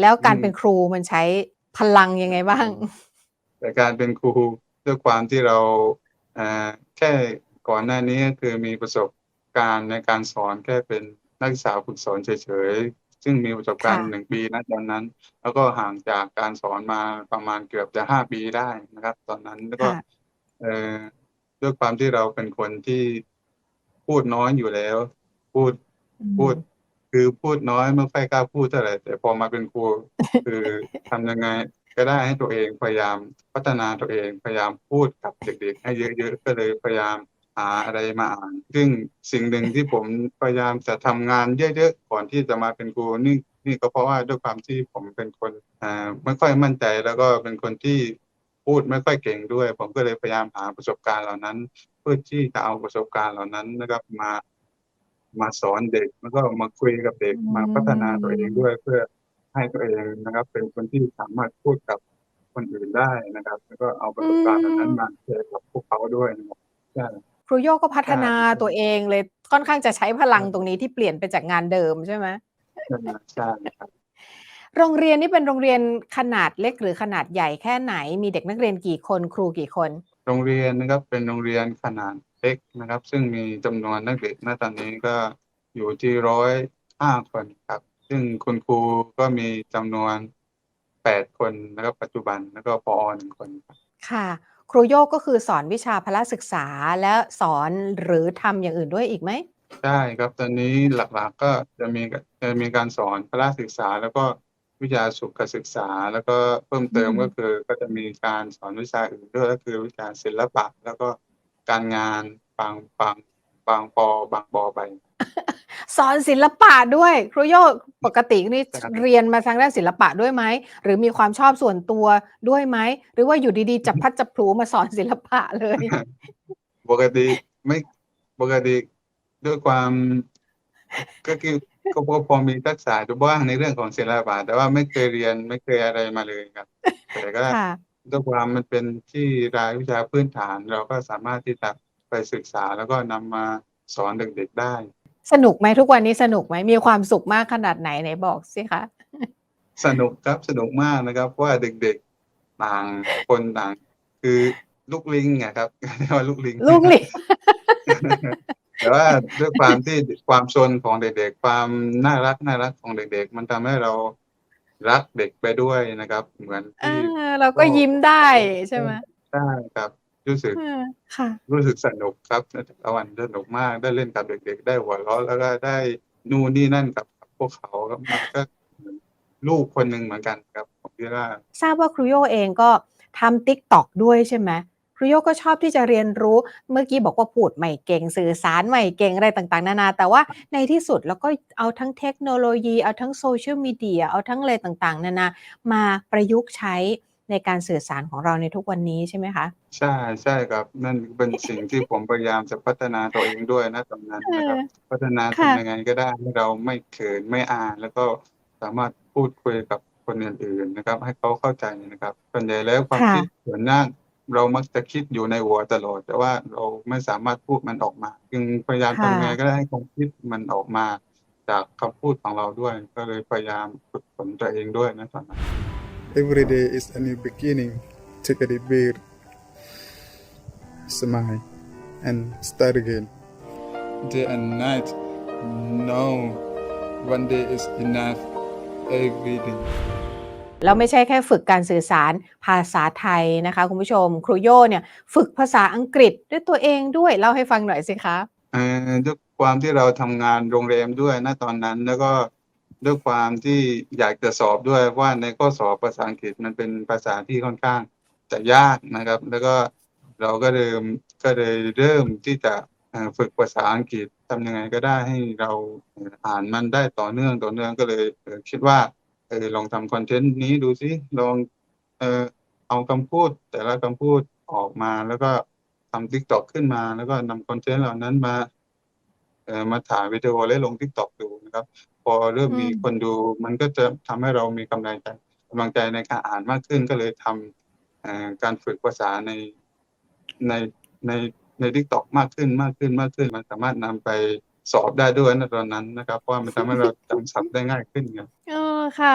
แล้วการอืมเป็นครูมันใช้พลังยังไงบ้าง แต่การเป็นครูด้วยความที่เราเอ่อแค่ก่อนหน้านี้ก็คือมีประสบการณ์ในการสอนแค่เป็นนักศึกษาฝึกสอนเฉยๆ ซึ่งมีประสบการณ์ค่ะหนึ่งปีนะตอนนั้น แล้วก็ห่างจากการสอนมาประมาณเกือบจะห้าปีได้นะครับ ตอนนั้นแล้วก็ค่ะเอ่อด้วยความที่เราเป็นคนที่พูดน้อยอยู่แล้ว พูดพูด คือพูดน้อยไม่ค่อยกล้าพูดเท่าไหร่แต่พอมาเป็นครูคือทำยังไงก็ได้ให้ตัวเองพยายามพัฒนาตัวเองพยายามพูดกับเด็ก ๆ ให้เยอะๆก็เลยพยายามหาอะไรมาอ่าน ซึ่งสิ่งหนึ่งที่ผมพยายามจะทำงานเยอะๆก่อนที่จะมาเป็นครูนี่นี่ก็เพราะว่าด้วยความที่ผมเป็นคนไม่ค่อยมั่นใจแล้วก็เป็นคนที่พูดไม่ค่อยเก่งด้วย ผมก็เลยพยายามหาประสบการณ์เหล่านั้น เพื่อที่จะเอาประสบการณ์เหล่านั้นนะครับมา มาสอนเด็กแล้วก็มาคุยกับเด็กอืมมาพัฒนาตัวเองด้วยเพื่อให้ตัวเองนะครับ เป็นคนที่สามารถพูดกับคนอื่นได้นะครับ แล้วก็เอาประสบการณ์เหล่านั้นมาแชร์กับพวกเขาด้วยนะครับใช่ครูโยก็พัฒนาใช่ตัวเองเลยค่อนข้างจะใช้พลังตรงนี้ที่เปลี่ยนไปจากงานเดิมใช่ไหมใช่ใช่ครับโรงเรียนนี่เป็นโรงเรียนขนาดเล็กหรือขนาดใหญ่แค่ไหน มีเด็กนักเรียนกี่คนครูกี่คน โรงเรียนนะครับเป็นโรงเรียนขนาด เล็กนะครับ ซึ่งมีจำนวนนักเรียนณตอนนี้ก็อยู่ที่ร้อยห้าคนครับ ซึ่งคุณครูก็มีจำนวนแปดคนนะครับปัจจุบันแล้วก็ปอหนึ่งคนครับค่ะ ครูโยกก็คือสอนวิชาพละศึกษาและสอนหรือทำอย่างอื่นด้วยอีกไหม ใช่ครับตอนนี้หลักๆก็จะมีจะมีการสอนพละศึกษา แล้วก็วิชาสุขศึกษา แล้วก็เพิ่มเติมอืม ก็คือก็จะมีการสอนวิชาอื่นด้วยก็คือวิชาศิลปะ แล้วก็ การงานบางบางบางปอบางปอไป สอนศิลปะด้วย ครูโยกปกตินี่ครับเรียนมาทางด้านศิลปะด้วยไหม หรือมีความชอบส่วนตัวด้วยไหม หรือว่าอยู่ดีๆจับพลัดจับผลูมาสอนศิลปะเลย ปกติไม่ปกติด้วยความก็คือก็พอพอมีทักษะอยู่บ้างในเรื่องของศิลปะแต่ว่าไม่เคยเรียนไม่เคยอะไรมาเลยครับแต่ก็ค่ะ ด้วยความมันเป็นที่รายวิชาพื้นฐาน เราก็สามารถที่จะไปศึกษาแล้วก็นำมาสอนเด็กๆได้ สนุกไหมทุกวันนี้สนุกไหมมีความสุขมากขนาดไหนไหนบอกสิคะ สนุกครับสนุกมากนะครับเพราะว่าเด็กๆต่างคนต่าง คือลูกลิงอะครับเรียกว่าลูกลิง ลูกหลิง แต่ว่าด้วยความที่ความซนของเด็กๆ ความน่ารักน่ารักของเด็กๆ มันทำให้เรา รักเด็กไปด้วยนะครับ เหมือนเอที่อเราก็ยิ้มได้ใช่ไหมใช่ครับ รู้สึกเออค่ะ รู้สึกสนุกครับในแต่ละวันสนุกมากได้เล่นกับเด็ก ๆ ได้หัวเราะแล้วก็ได้นู่นนี่นั่นกับพวกเขาครับมันก็เหมือนลูกคนหนึ่งเหมือนกันครับผมคิดว่า ทราบว่าครูโยเองก็ทำติ๊กตอกด้วยใช่ไหม ครูโยก็ชอบที่จะเรียนรู้ เมื่อกี้บอกว่าพูดไม่เก่งสื่อสารไม่เก่งอะไรต่างๆ นานา แต่ว่าในที่สุดเราก็เอาทั้งเทคโนโลยี เอาทั้งโซเชียลมีเดีย เอาทั้งอะไรต่างๆ นานา มาประยุกต์ใช้ในการสื่อสารของเราในทุกวันนี้ใช่ไหมคะ ใช่ใช่ครับ นั่นเป็นสิ่งที่ผมพยายามจะพัฒนาตัวเองด้วยนะตอนนั้นนะครับ พัฒนาค่ะทำยังไงก็ได้ให้เราไม่เขินไม่อายแล้วก็สามารถพูดคุยกับคนอื่นๆนะครับ ให้เขาเข้าใจนะครับส่วนใหญ่แล้วความค่ะคิดส่วนหน้า เรามักจะคิดอยู่ในหัวตลอด แต่ว่าเราไม่สามารถพูดมันออกมา จึงพยายามทำไงก็ได้ให้ความคิดมันออกมา จากคำพูดของเราด้วย ก็เลยพยายามฝึกฝนตัวเองด้วยนะตอนนั้น Every day is a new beginning. Take a deep breath, smile, and start again. Day and night, no, one day is enough. Every day. แล้วไม่ใช่แค่ฝึกการสื่อสารภาษาไทยนะคะ คุณผู้ชม ครูโยเนี่ยฝึกภาษาอังกฤษด้วยตัวเองด้วยเล่าให้ฟังหน่อยสิคะเอ่อด้วยความที่เราทำงานโรงแรมด้วยนะตอนนั้นแล้วก็ด้วยความที่อยากจะสอบด้วยว่าในข้อสอบภาษาอังกฤษมันเป็นภาษาที่ค่อนข้างจะยากนะครับ แล้วก็เราก็เริ่มก็เลยเริ่มที่จะเอ่อฝึกภาษาอังกฤษทำยังไงก็ได้ให้เราอ่านมันได้ต่อเนื่องต่อเนื่องก็เลยเอ่อคิดว่า ออลองทำคอนเทนต์นี้ดูสิลองเออเอาคำพูด แต่ละคำพูดออกมาแล้วก็ทำทิกตอกขึ้นมา แล้วก็นำคอนเทนต์เหล่านั้นมาเอ่อมาถ่ายวิดีโอและลง TikTok ดูนะครับ พอเริ่มมีอืมคนดู มันก็จะทำให้เรามีกำลังใจกำลังใจในการอ่านมากขึ้นก็เลยทำเอ่อการฝึกภาษาในในในใน TikTok มากขึ้นมากขึ้นมากขึ้น มันสามารถนำไปสอบได้ด้วยนะตอนนั้นนะครับ เพราะว่ามันทำให้เราจำศัพท์ได้ง่ายขึ้นครับเออ ค่ะ